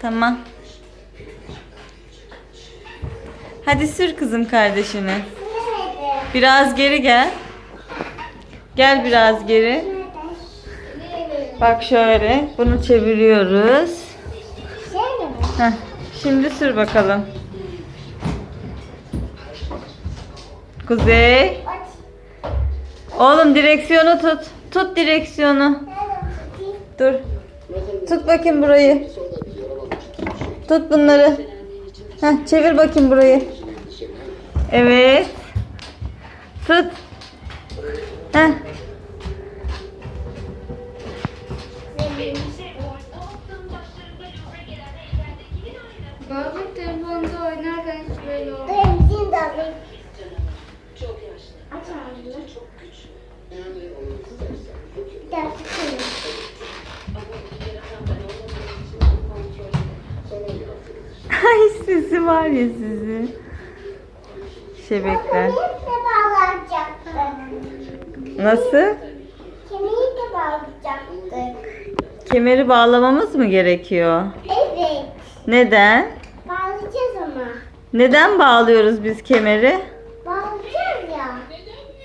Tamam. Hadi sür kızım kardeşini. Biraz geri gel. Gel biraz geri. Bak şöyle. Bunu çeviriyoruz. Heh, şimdi sür bakalım. Kuzey. Oğlum direksiyonu tut. Tut direksiyonu. Dur. Tut bakayım burayı. Tut bunları. Heh, çevir bakayım burayı. Evet. Tut. Heh. Sizi var ya sizi. Şebekler. Nasıl? Kemiği de bağlayacaktık. Kemeri bağlamamız mı gerekiyor? Evet. Neden? Bağlayacağız ama. Neden bağlıyoruz biz kemeri? Bağlayacağız ya.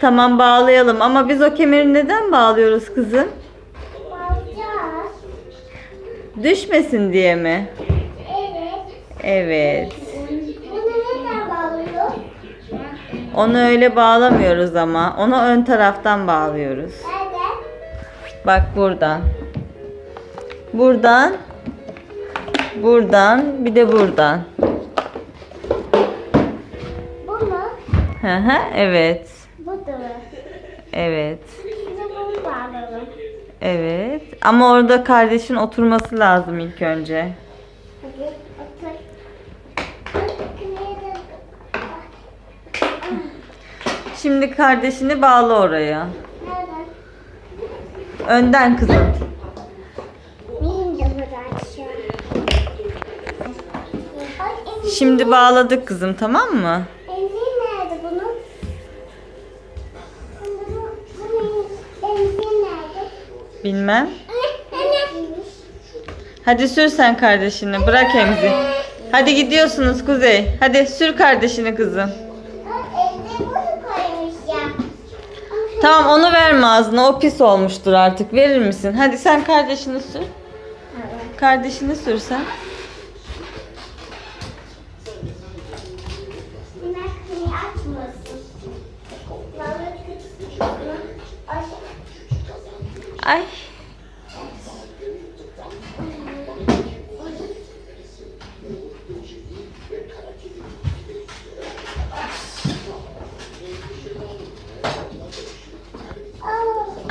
Tamam bağlayalım ama biz o kemeri neden bağlıyoruz kızım? Bağlayacağız. Düşmesin diye mi? Evet. Evet. Bunu neden bağlıyor? Onu öyle bağlamıyoruz ama. Onu ön taraftan bağlıyoruz. Bak buradan. Buradan. Buradan. Bir de buradan. Bu mu? Hı hı, evet. Bu da mı? Evet. Şimdi bunu bağlayalım. Evet. Ama orada kardeşin oturması lazım ilk önce. Hadi otur. Kemiği de- Şimdi kardeşini bağla oraya. Nerede? Önden kızım. Şimdi bağladık kızım tamam mı? emzi nerede bunun? Emzi nerede? Bilmem. Hadi sür sen kardeşini. Bırak emzi. Hadi gidiyorsunuz Kuzey. Hadi sür kardeşini kızım. Evde bunu koymuş ya. Ama Tamam onu verme ağzına. O pis olmuştur artık. Verir misin? Hadi sen kardeşini sür. Kardeşini sür sen. Ay.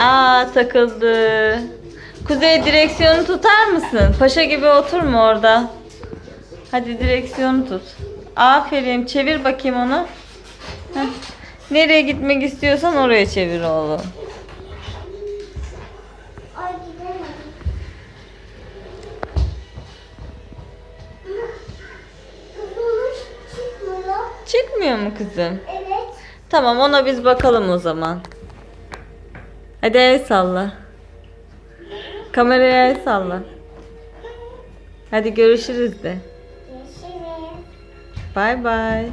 Aa. Takıldı. Kuzey direksiyonu tutar mısın? Paşa gibi oturma orada. Hadi direksiyonu tut. Aferin. Çevir bakayım onu. Heh. Nereye gitmek istiyorsan oraya çevir oğlum. Çıkmıyor mu kızım? Evet. Tamam ona biz bakalım o zaman. Hadi el salla. Kameraya el salla. Hadi görüşürüz de. Görüşürüz. Bay bay.